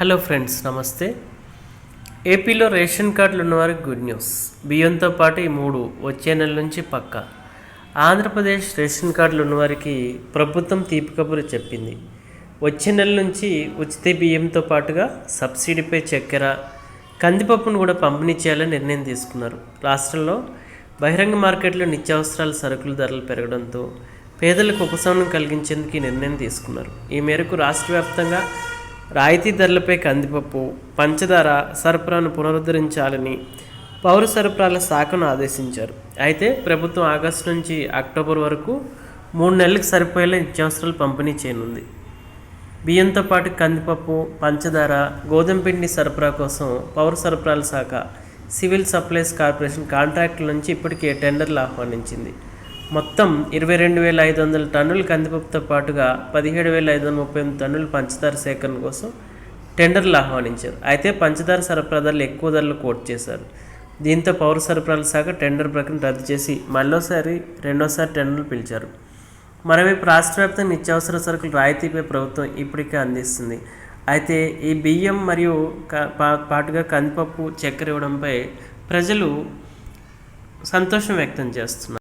Hello friends నమస్తే. ఏపీలో ration కార్డులు ఉన్నవారికి గుడ్ న్యూస్. బియ్యంతో పాటు ఈ మూడు వచ్చే నెల నుంచి పక్క. ఆంధ్రప్రదేశ్ రేషన్ కార్డులు ఉన్నవారికి ప్రభుత్వం తీపి కబురు చెప్పింది. వచ్చే నెల నుంచి ఉచిత బియ్యంతో పాటుగా సబ్సిడీపై చక్కెర కందిపప్పును కూడా పంపిణీ చేయాలని నిర్ణయం తీసుకున్నారు. రాష్ట్రంలో బహిరంగ మార్కెట్లో నిత్యావసరాల సరుకుల ధరలు పెరగడంతో పేదలకు ఉపశమనం కలిగించేందుకు ఈ నిర్ణయం తీసుకున్నారు. ఈ మేరకు రాష్ట్ర వ్యాప్తంగా రాయితీ ధరలపై కందిపప్పు పంచదార సరఫరాను పునరుద్ధరించాలని పౌర సరఫరాల శాఖను ఆదేశించారు. అయితే ప్రభుత్వం ఆగస్టు నుంచి అక్టోబర్ వరకు మూడు నెలలకు సరిపోయేలా నిత్యావసరాలు పంపిణీ చేయనుంది. బియ్యంతో పాటు కందిపప్పు పంచదార గోధుమ పిండి సరఫరా కోసం పౌర సరఫరాల శాఖ సివిల్ సప్లైస్ కార్పొరేషన్ కాంట్రాక్టుల నుంచి ఇప్పటికే టెండర్లు ఆహ్వానించింది. మొత్తం ఇరవై రెండు వేల ఐదు వందల టన్నుల కందిపప్పుతో పాటుగా పదిహేడు వేల ఐదు వందల ముప్పై ఎనిమిది టన్నుల పంచదార సేకరణ కోసం టెండర్లు ఆహ్వానించారు. అయితే పంచదార సరఫరాదారులు ఎక్కువ ధరలు కోట్ చేశారు. దీంతో పౌర సరఫరాల శాఖ టెండర్ ప్రక్రియ రద్దు చేసి మళ్ళోసారి రెండోసారి టెండర్లు పిలిచారు. మరోవైపు రాష్ట్ర వ్యాప్తంగా నిత్యావసర సరుకులు రాయితీపై ప్రభుత్వం ఇప్పటికే అందిస్తుంది. అయితే ఈ బియ్యం మరియు పాటుగా కందిపప్పు చక్కెర ఇవ్వడంపై ప్రజలు సంతోషం వ్యక్తం చేస్తున్నారు.